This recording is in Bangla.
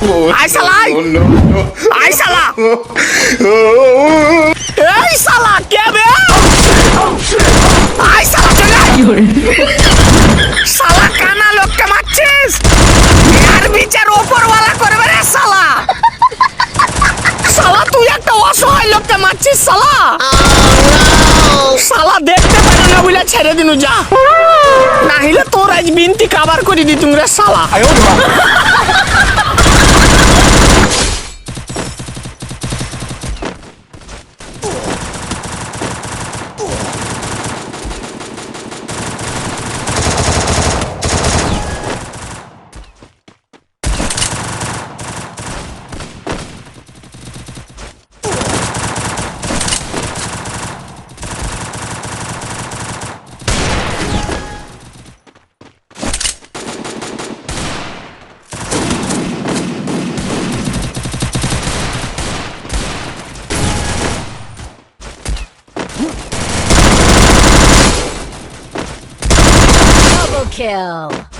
আয় শালা। আয় শালা এই শালা কে বে আয় শালা চলে। শালা কানা লোককে মারছিস আর বিচার ওপরওয়ালা করবে রে শালা শালা তুই একটা অসহায় লোককে মারছিস শালা শালা দেখতে পারে না বলে ছেড়ে দিনু যা নাহিলে তোর আজ বিনতি কাবার করে দিতুম রে শালা kill.